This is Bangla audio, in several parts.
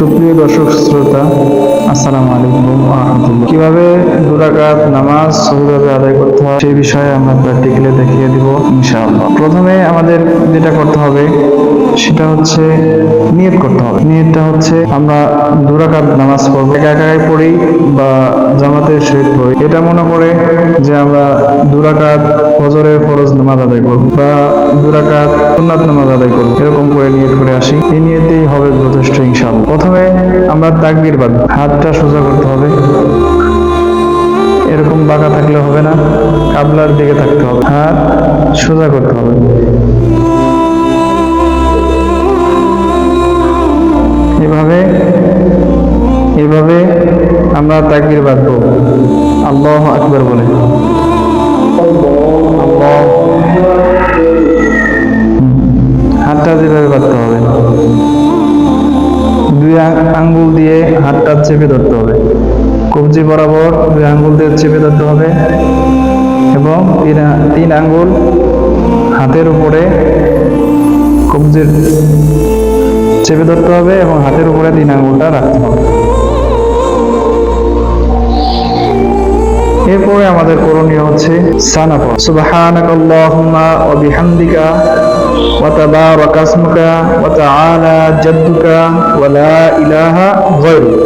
সুপ্রিয় দর্শক, শ্রোতা, আসসালামু আলাইকুম আহমতুল্লাহ কীভাবে দুরাকাত নামাজ সহিভাবে আদায় করতে হয় সেই বিষয়ে আমরা প্র্যাকটিক্যালি দেখিয়ে দিব ইনশাআল্লাহ। প্রথমে আমাদের যেটা করতে হবে, সেটা হচ্ছে নিয়ত করতে হবে। নিয়তটা হচ্ছে আমরা দুরাকাত নামাজ পড়ব। একা একাই পড়ি বা জামাতের সহিত পড়ি। এটা মনে করে যে আমরা দুরাকাত ফজরের ফরজ নামাজ আদায় করব বা দুরাকাত সুন্নাত নামাজ আদায় করব। এরকম করে নিয়ত করে আসি। এই নিয়তেই হবে ইনশাআল্লাহ। প্রথমে আমরা তাকবির বাদ, হাতটা সোজা করতে হবে। এরকম বাঁকা থাকলে হবে না, কাবলার দিকে থাকতে হবে। হাত সোজা করতে হবে। এভাবে এভাবে আমরা তাকবির বাঁধবো। আল্লাহ আকবার বলে। হাতটা যেভাবে বাঁধতে হবে। দুই আঙ্গুল দিয়ে হাতটা চেপে ধরতে হবে। কবজি বরাবর দুই আঙ্গুল দিয়ে চেপে ধরতে হবে এবং তিন আঙ্গুল হাতের উপরে কবজির চেপে ধরতে হবে এবং হাতের উপরে তিন আঙ্গুলটা রাখতে হবে। এরপরে আমাদের করণীয় হচ্ছে সানা পড়া সুবহানাকাল্লাহুম্মা ওয়া বিহামদিকা ওয়া اسمك وتعالى جدك ولا إله غيرك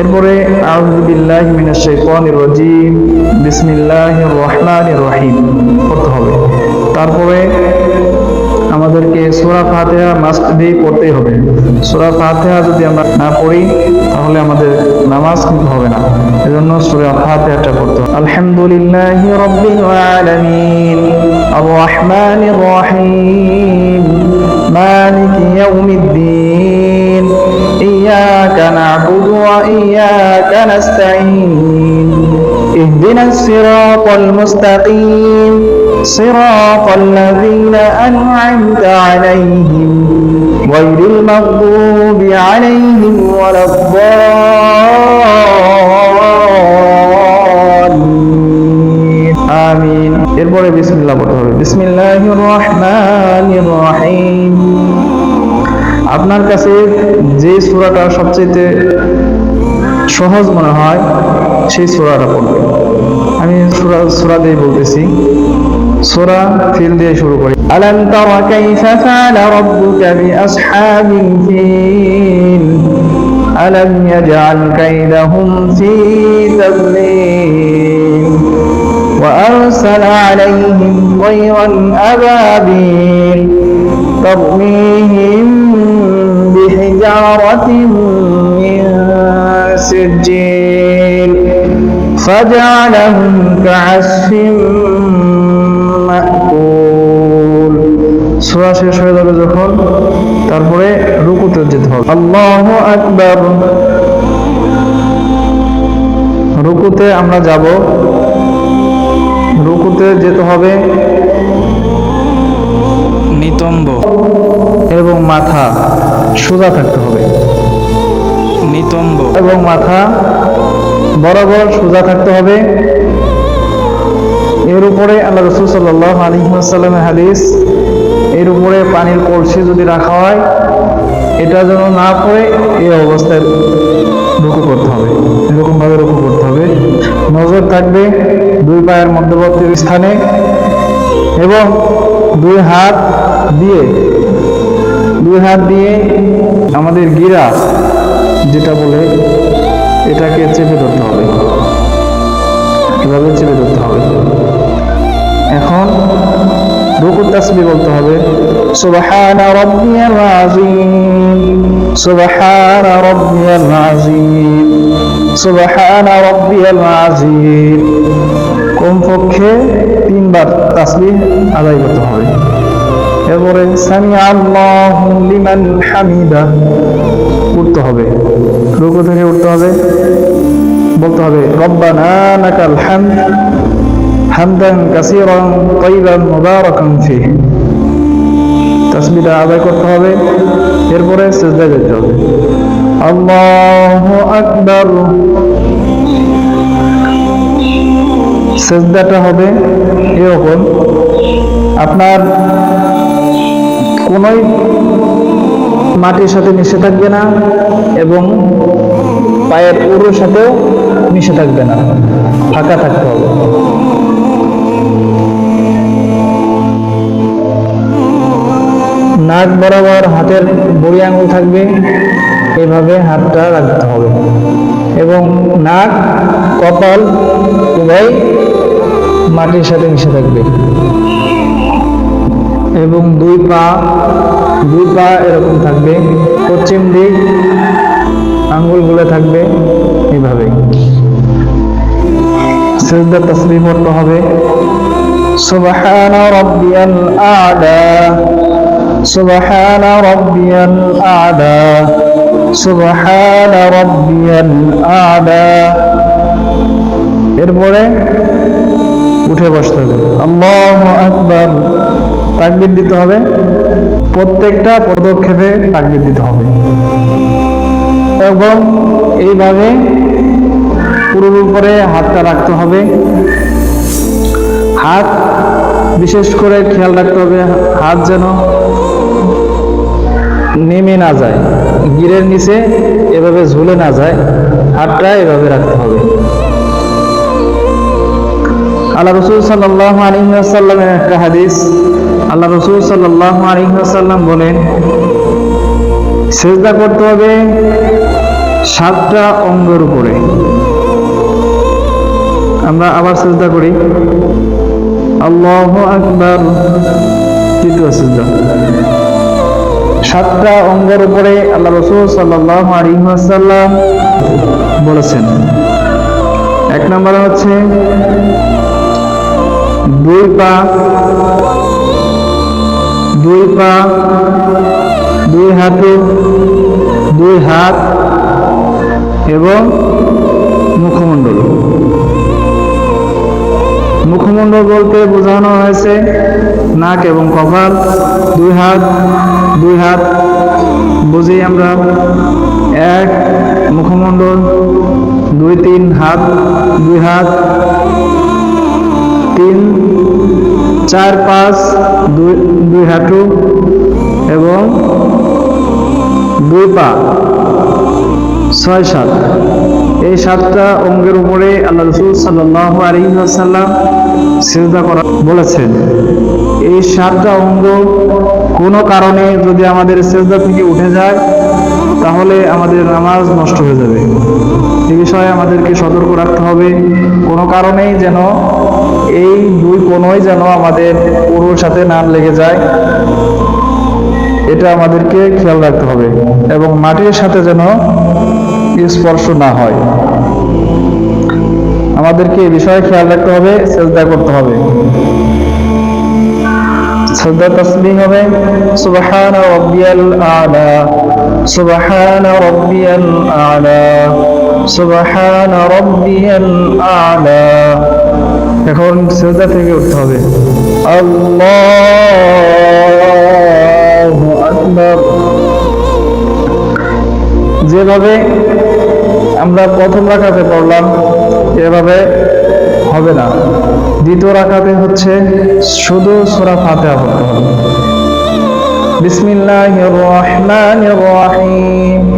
এরপরে আউযু বিল্লাহি মিনাশ শাইতানির রাজিম। বিসমিল্লাহির রহমানির রহিম। পড়তে হবে। তারপরে আমাদেরকে সূরা ফাতিহা মাস্ট বি পড়তেই হবে সূরা ফাতিহা যদি আমরা না পড়ি তাহলে আমাদের নামাজ কিন্তু হবে না এজন্য সূরা ফাতিহাটা পড়তে হবে আলহামদুলিল্লাহি রাব্বিল আলামিন আর রহমানির রহিম মালিকি ইয়াউমিদ্দিন إياك نعبد وإياك نستعين اهدنا الصراط المستقيم صراط الذين أنعمت عليهم غير المغضوب عليهم ولا الضالين آمين এরপরে বিসমিল্লাহ পড়তে হবে বিসমিল্লাহির রহমানির রহিম আপনার কাছে যে সূরাটা সবচেয়ে সহজ মনে হয় সেই সূরাটা পড়বেন আমি সূরা সূরা দিয়ে বলতেছি সূরা ফিল দিয়ে শুরু করি আলাম তারা কাইফা ফাআলা রাব্বুকা বিআসহাবিল ফিল আলাম ইয়াজআল কাইদাহুম ফি তাদলিল وأرسل عليهم طيرا أبابيل ترميهم بحجارة من سجيل فجعلهم كعصف مأكول সূরা শেষ হয়ে যাবে যখন তারপরে রুকুতে যেতে হবে আল্লাহু আকবার রুকুতে আমরা যাব রুকুতে যেতে হবে নিতম্ব এবং মাথা সোজা থাকতে হবে নিতম্ব এবং মাথা বরাবর সোজা থাকতে হবে। এর উপরে আল্লাহ রসুল সাল্লাহ আলহিহাসাল্লামের হাদিস, এর উপরে পানির কলসি যদি রাখা হয়, এটা যেন না পড়ে, এই অবস্থায় রুকু করতে হবে। এরকমভাবে রুকু করতে হবে। নজর থাকবে দুই পায়ের মধ্যবর্তী স্থানে এবং দুই হাত দিয়ে, দুই হাত দিয়ে আমাদের গিরা যেটা বলে এটাকে চেপে ধরতে হবে। এভাবে চেপে ধরতে হবে? এখন রুকু তাসবি বলতে হবে, সুবহান রাব্বিয়াল আযীম, সুবহান রাব্বিয়াল আযীম, সুবহান রাব্বিয়াল আযীম। কমপক্ষে তিনবার তাসবিহ আদায় করতে হবে। এরপরে সামি আল্লাহু লিমান হামিদা। উঠতে হবে। রুকু থেকে উঠতে হবে। বলতে হবে, রব্বানা লাকাল হামদ, হামদান কাসীরান তাইয়িবান মুবারাকান ফিহ। তাসবিহটা আদায় করতে হবে। এরপরে সিজদায় যেতে হবে। আল্লাহু আকবার। সেজদাটা হবে এরকম, আপনার কোনোই মাটির সাথে মিশে থাকবে না এবং পায়ের উড়োর সাথেও মিশে থাকবে না। ফাঁকা থাকতে হবে। নাক বরাবর হাতের বড়ি আঙুল থাকবে, এভাবে হাতটা রাখতে হবে। এবং নাক, কপাল উভয় মাটির সাথে মিশে থাকবে। এবং দুই পা দুই পা এরকম থাকবে। পশ্চিম দিক, আঙ্গুলগুলো থাকবে এইভাবে। সেজদা তসবিহ পড়তে হবে। সুবহান রাব্বিয়াল আ'লা সুবহান রাব্বিয়াল আ'লা সুবহান রাব্বিয়াল আ'লা এরপরে উঠে বসতে হবে। আল্লাহু আকবার। তাকবীর দিতে হবে। প্রত্যেকটা পদক্ষেপে তাকবীর দিতে হবে। এবং এইভাবে পুরোর উপরে হাতটা রাখতে হবে। হাত বিশেষ করে খেয়াল রাখতে হবে, হাত যেন নেমে না যায়, গিরের নিচে এভাবে ঝুলে না যায়, হাতটা এভাবে রাখতে হবে। আল্লাহ রসুল সাল্লাহ আলিহাসাল্লামের একটা হাদিস আল্লাহ রসুল সাল্লাহ বলেন, সেজদা করতে হবে সাতটা অঙ্গের উপরে। আমরা আবার সেজদা করি। আল্লাহ আকবার, তৃতীয় সেজদা। সাতটা অঙ্গের উপরে আল্লাহ রসুল সাল্লাহ আলিহাসাল্লাম বলেছেন। এক নম্বর হচ্ছে, দুই পা দুই পা, দুই হাতে, দুই হাত এবং মুখমণ্ডল। মুখমণ্ডল বলতে বোঝানো হয়েছে নাক এবং কপাল। দুই হাত দুই হাত বুঝি আমরা এক, মুখমণ্ডল, দুই, তিন, হাত, দুই হাত, তিন চার, পাঁচ, দুই দুই হাঁটু এবং দুই পা। ছয়, সাত। এই সাতটা অঙ্গের উপরে আল্লাহ রসুল সাল্লাহ আলহিহাসাল্লাম সিজদা করা বলেছেন। এই সাতটা অঙ্গ কোনো কারণে যদি আমাদের সেজদা থেকে উঠে যায়, তাহলে আমাদের নামাজ নষ্ট হয়ে যাবে। এ বিষয়ে আমাদেরকে সতর্ক রাখতে হবে। কোনো কারণেই যেন এই দুই কোনোই যেন আমাদের পুরোর সাথে না লেগে যায়, এটা আমাদেরকে খেয়াল রাখতে হবে এবং মাটির সাথে যেন স্পর্শ না হয়। আমাদেরকে এই বিষয়ে খেয়াল রাখতে হবে, সেজদা করতে হবে। সেজদা তসবিহ হবে, সুবহান রাব্বিয়াল আলা, সুবহান রাব্বিয়াল আলা, সুবহান রাব্বিয়াল আলা। এখন সেজদা থেকে উঠতে হবে। আল্লাহু আকবার। যেভাবে আমরা প্রথম রাখাতে পড়লাম, এভাবে হবে না। দ্বিতীয় রাখাতে হচ্ছে শুধু সূরা ফাতিহা পড়তে হবে। বিসমিল্লাহির রহমানির রহিম।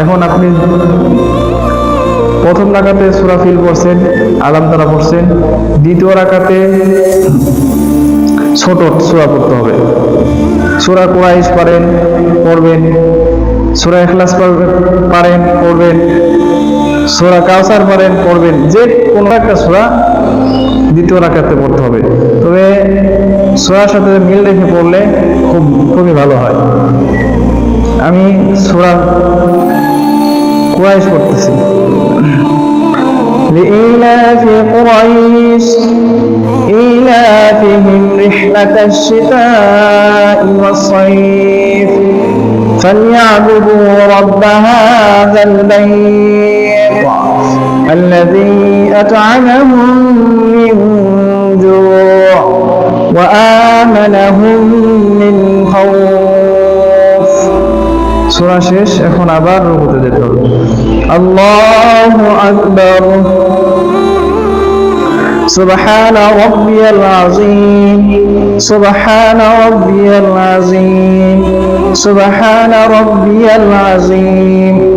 এখন আপনি প্রথম রাকাতে সুরাফিল পড়ছেন, আলাম তারা পড়ছেন, দ্বিতীয় রাকাতে ছোট সুরা পড়তে হবে। সূরা কুরাইশ পারেন পড়বেন। সূরা ইখলাস পার- পারেন পড়বেন। সূরা কাউসার পারেন পড়বেন যে কোনো একটা সূরা দ্বিতীয় রাকাতে পড়তে হবে তবে সূরার সাথে মিল রেখে পড়লে খুব খুবই ভালো হয় আমি সূরা কুরাইশ পড়তেছি لإيلاف قريش إيلاف إيلافهم رحلة الشتاء والصيف فليعبدوا رب هذا البيت الذي أطعمهم من جوع وآمنهم من خوف সূরা শেষ এখন আবার রুকুতে যেতে হবে আল্লাহু আকবার سبحان ربي العظيم سبحان ربي العظيم سبحان ربي العظيم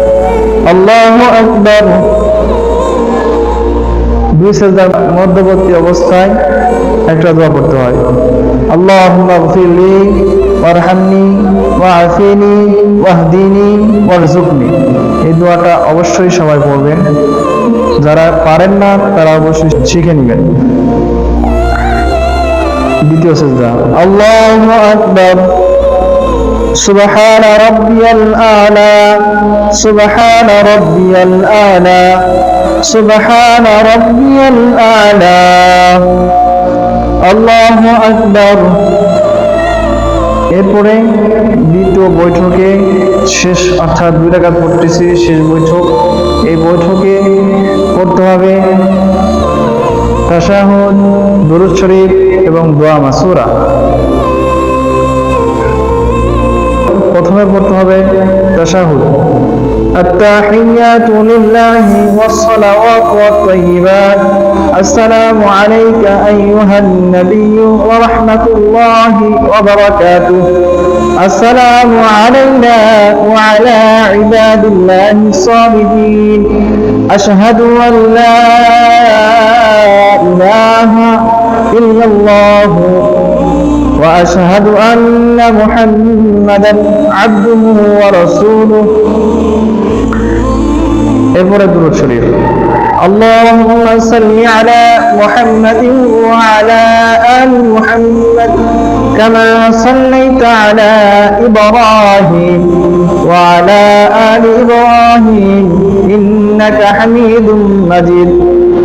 মধ্যবর্তী অবস্থায় একটা দোয়া পড়তে হয়। আল্লাহ ফিলি ওয়ারহামনি ওয়াফিনি ওয়ারজুকনি এই দোয়াটা অবশ্যই সবাই পড়বেন যারা পারেন না, তারা অবশ্যই শিখে নেবেন। দ্বিতীয় শেষ সেজদা আল্লাহ আকবর। سبحان ربي الأعلى سبحان ربي الأعلى سبحان ربي الأعلى الله أكبر এরপরে দ্বিতীয় বৈঠকে শেষ অর্থাৎ দুই টাকা পড়তেছি শেষ বৈঠক এই বৈঠকে পড়তে হবে তাশাহুদ দুরুদ শরীফ এবং দোয়া মাসুরা প্রথমে পড়তে হবে তাশাহুদ التحيات لله والصلوات والطيبات السلام عليك أيها النبي ورحمة الله وبركاته السلام علينا وعلى عباد الله الصالحين أشهد أن لا إله إلا الله وأشهد أن محمدا عبده ورسوله এরপরে দুরুদ শরীফ اللهم صل على محمد وعلى آل محمد كما صليت على إبراهيم وعلى آل إبراهيم إنك حميد مجيد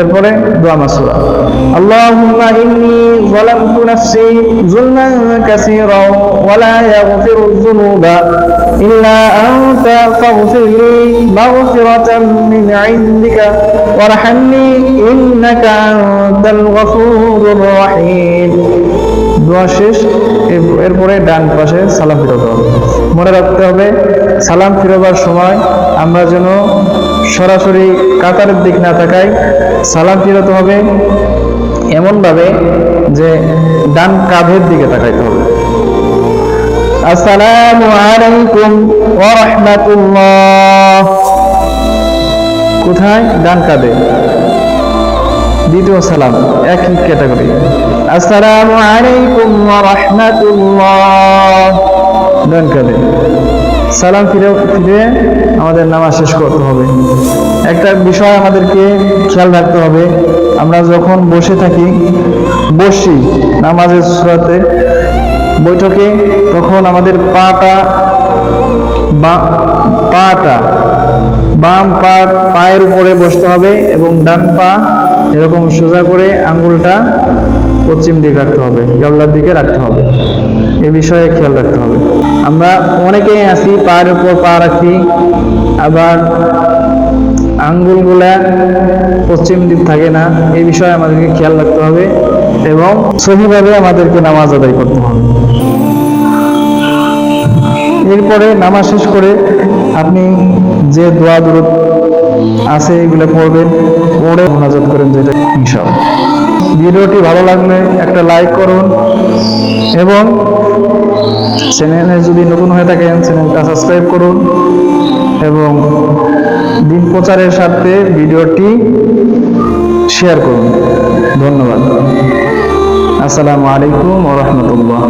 এরপরে দোয়া মাসুরা। আল্লাহুম্মা ইন্নি যালামতু নাফসি যুলমান কাসীরা ওয়া লা ইয়াগফিরু যুনুবা ইল্লা আনতা ফাগফিরলি মাগফিরাতান মিন ইনদিকা ওয়ারহামনি ইন্নাকা আনতাল গফুরুর দোয়া শেষ এরপরে ডান পাশে সালাম ফিরে হবে মনে রাখতে হবে, সালাম ফিরবার সময় আমরা যেন সরাসরি কাতারের দিক না থাকায় সালাম ফিরতে হবে এমনভাবে যে ডান কাঁধের দিকে তাকাইতে হবে। আসসালামু আলাইকুম ওয়া রাহমাতুল্লাহ। কোথায়? ডান কাঁধে। দ্বিতীয় সালাম, একই ক্যাটাগরি। আসসালামু আলাইকুম ওয়া রাহমাতুল্লাহ। ডান কাঁধে। সালাম ফিরে ফিরে আমাদের নামাজ শেষ করতে হবে। একটা বিষয় আমাদেরকে খেয়াল রাখতে হবে। আমরা যখন বসে থাকি, বসি নামাজের সুরাতে, বৈঠকে, তখন আমাদের পাটা বা পাটা, বাম পা পায়ের উপরে বসতে হবে এবং ডান পা এরকম সোজা করে আঙ্গুলটা পশ্চিম দিকে রাখতে হবে গাবলার দিকে রাখতে হবে। এ বিষয়ে খেয়াল রাখতে হবে। আমরা অনেকেই আছি পায়ের উপর পা রাখি, আবার আঙ্গুলগুলা পশ্চিম দিক থাকে না এই বিষয়ে আমাদেরকে খেয়াল রাখতে হবে এবং সহিভাবে আমাদেরকে নামাজ আদায় করতে হবে। এরপরে নামাজ শেষ করে আপনি যে দোয়া দূরত আছে, এগুলো পড়বেন, পড়ে মোনাজাত করেন যেটা, ইনশাআল্লাহ। ভিডিওটি ভালো লাগলে একটা লাইক করুন এবং চ্যানেলে যদি নতুন হয়ে থাকেন চ্যানেলটা সাবস্ক্রাইব করুন এবং দিন প্রচারের সাথে ভিডিওটি শেয়ার করুন। ধন্যবাদ। আসসালামু আলাইকুম ওরহমতুল্লাহ